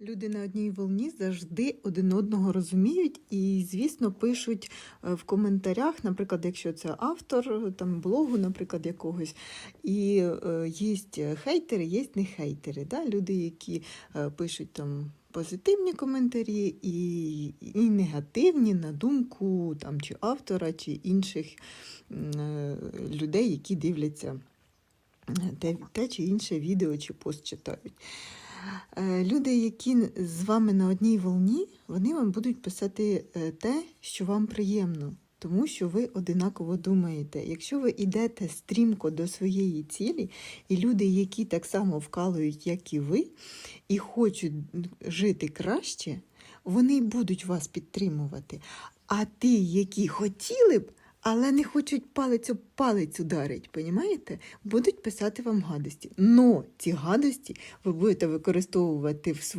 Люди на одній волні завжди один одного розуміють і, звісно, пишуть е, в коментарях, наприклад, якщо це автор там, блогу, наприклад, якогось. І е, є хейтери, є не хейтери. Да? Люди, які е, пишуть там позитивні коментарі і, і негативні на думку там, чи автора, чи інших е, людей, які дивляться те, те чи інше відео чи пост читають. Е, Люди, які з вами на одній волні, вони вам будуть писати е, те, що вам приємно, тому що ви одинаково думаєте. Якщо ви йдете стрімко до своєї цілі, і люди, які так само вкалують, як і ви, і хочуть жити краще, вони будуть вас підтримувати. А ті, які хотіли б, але не хочуть палець об палець ударить, понімаєте? Будуть писати вам гадості. Но ці гадості ви будете використовувати в своїй